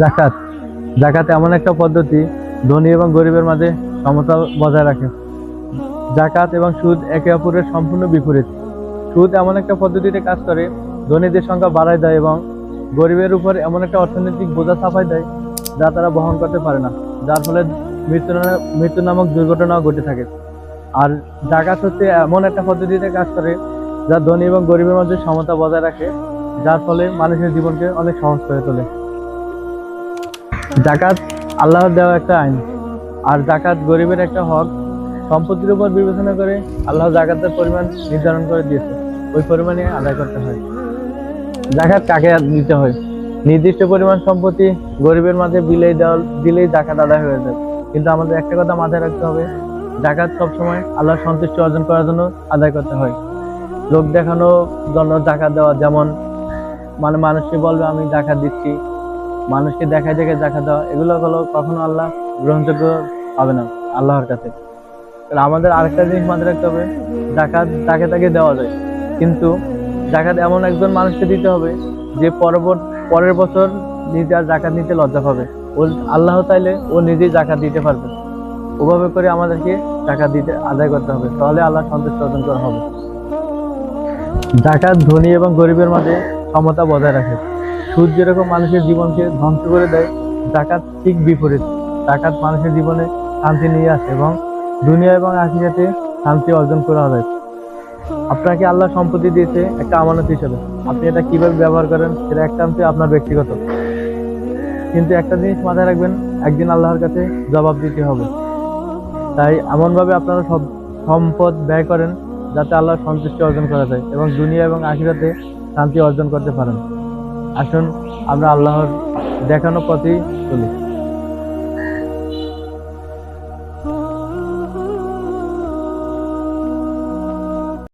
জাকাত। জাকাত এমন একটা পদ্ধতি ধনী এবং গরিবের মাঝে সমতা বজায় রাখে। জাকাত এবং সুদ একে অপরের সম্পূর্ণ বিপরীত। সুদ এমন একটা পদ্ধতিতে কাজ করে, ধনীদের সংখ্যা বাড়ায় দেয় এবং গরিবের উপর এমন একটা অর্থনৈতিক বোঝা চাপাই দেয় যা তারা বহন করতে পারে না, যার ফলে মৃত্যু মৃত্যু নামক দুর্ঘটনাও ঘটে থাকে। আর জাকাত হচ্ছে এমন একটা পদ্ধতিতে কাজ করে যা ধনী এবং গরিবের মধ্যে সমতা বজায় রাখে, যার ফলে মানুষের জীবনকে অনেক সহজ করে তোলে। জাকাত আল্লাহর দেওয়া একটা আইন। আর জাকাত গরিবের একটা হক। সম্পত্তির উপর বিবেচনা করে আল্লাহ জাকাতের পরিমাণ নির্ধারণ করে দিয়েছে। ওই পরিমাণে আদায় করতে হয়। জাকাত কাকে দিতে হয়? নির্দিষ্ট পরিমাণ সম্পত্তি গরিবের মাঝে বিলেই দেওয়া দিলেই জাকাত আদায় হয়ে যায়। কিন্তু আমাদের একটা কথা মাথায় রাখতে হবে, জাকাত সবসময় আল্লাহর সন্তুষ্টি অর্জন করার জন্য আদায় করতে হয়। লোক দেখানোর জন্য জাকাত দেওয়া যেমন মানে মানুষকে বলবে, আমি জাকাত দিচ্ছি। মানুষকে দেখায় দেখে দেখা দেওয়া, এগুলো হলো কখনো আল্লাহ গ্রহণযোগ্য হবে না, আল্লাহর কাছে। আমাদের আরেকটা জিনিস মাথায় রাখতে হবে, জাকাত তাকে তাকে দেওয়া যায়। কিন্তু জাকাত এমন একজন মানুষকে দিতে হবে, যে পরবর্তী পরের বছর নিজে আর জাকাত নিতে লজ্জা পাবে। ও আল্লাহ চাইলে ও নিজেই জাকাত দিতে পারবে। ওভাবে করে আমাদেরকে জাকাত দিতে আদায় করতে হবে, তাহলে আল্লাহ সন্তুষ্ট অর্জন করা হবে। জাকাত ধনী এবং গরিবের মাঝে সমতা বজায় রাখে। সুদ যেরকম মানুষের জীবনকে ধ্বংস করে দেয় জাকাত ঠিক বিপরীত। জাকাত মানুষের জীবনে শান্তি নিয়ে আসে এবং দুনিয়া এবং আখিরাতে শান্তি অর্জন করা যায় আপনাকে আল্লাহ সম্পত্তি দিয়েছে একটা আমানত হিসেবে। আপনি এটা কীভাবে ব্যবহার করেন সেটা একান্ত আপনার ব্যক্তিগত। কিন্তু একটা জিনিস মাথায় রাখবেন, একদিন আল্লাহর কাছে জবাব দিতে হবে। তাই এমনভাবে আপনারা সব সম্পদ ব্যয় করেন যাতে আল্লাহর সন্তুষ্টি অর্জন করা যায় এবং দুনিয়া এবং আখিরাতে শান্তি অর্জন করতে পারেন। আসুন আমরা আল্লাহর দেখানো পথেই চলি।